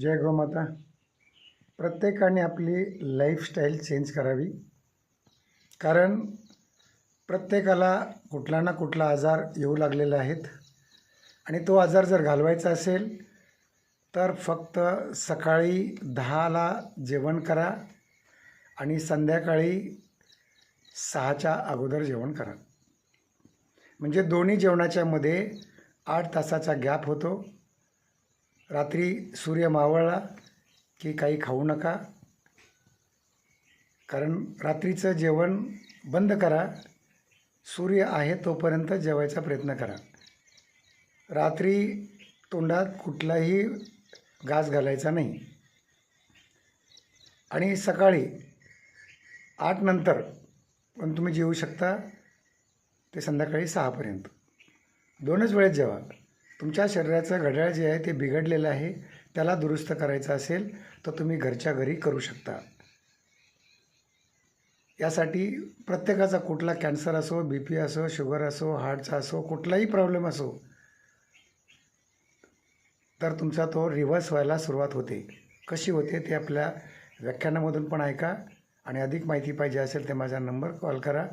जय गोमाता प्रत्येकाने आपली लाईफस्टाईल चेंज करावी. कारण प्रत्येकाला कुठला ना कुठला आजार येऊ लागलेला आहेत. आणि तो आजार जर घालवायचा असेल तर फक्त सकाळी दहाला जेवण करा आणि संध्याकाळी सहाच्या अगोदर जेवण करा. म्हणजे दोन्ही जेवणाच्यामध्ये आठ तासाचा गॅप होतो. रात्री सूर्य मावळला की काही खाऊ नका. कारण रात्रीचं जेवण बंद करा. सूर्य आहे तोपर्यंत जेवायचा प्रयत्न करा. रात्री तोंडात कुठलाही घास घालायचा नाही. आणि सकाळी आठ नंतर पण तुम्ही जेवू शकता ते संध्याकाळी सहापर्यंत. दोनच वेळेत जेवा. तुमच्या शरीराचं घड्याळ जे आहे ते बिघडलेलं आहे त्याला दुरुस्त करायचं असेल तर तुम्ही घरच्या घरी करू शकता. यासाठी प्रत्येकाचा कुठला कॅन्सर असो बी पी असो शुगर असो हार्टचा असो कुठलाही प्रॉब्लेम असो तर तुमचा तो रिव्हर्स व्हायला सुरुवात होते. कशी होते ते आपल्या व्याख्यानामधून पण ऐका आणि अधिक माहिती पाहिजे असेल ते माझा नंबर कॉल करा.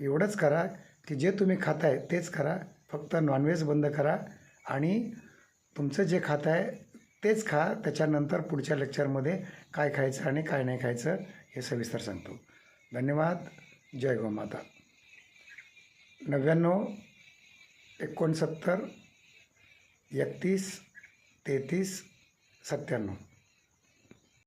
एवढंच करा की जे तुम्ही खाताय तेच करा. फक्त नॉनव्हेज बंद करा. आणि तुमचं जे खातं आहे तेच खा. त्याच्यानंतर पुढच्या लेक्चरमध्ये काय खायचं आणि काय नाही खायचं हे सविस्तर सांगतो. धन्यवाद. जय गोमाता नव्याण्णव एकोणसत्तर एकतीस तेहतीस सत्त्याण्णव.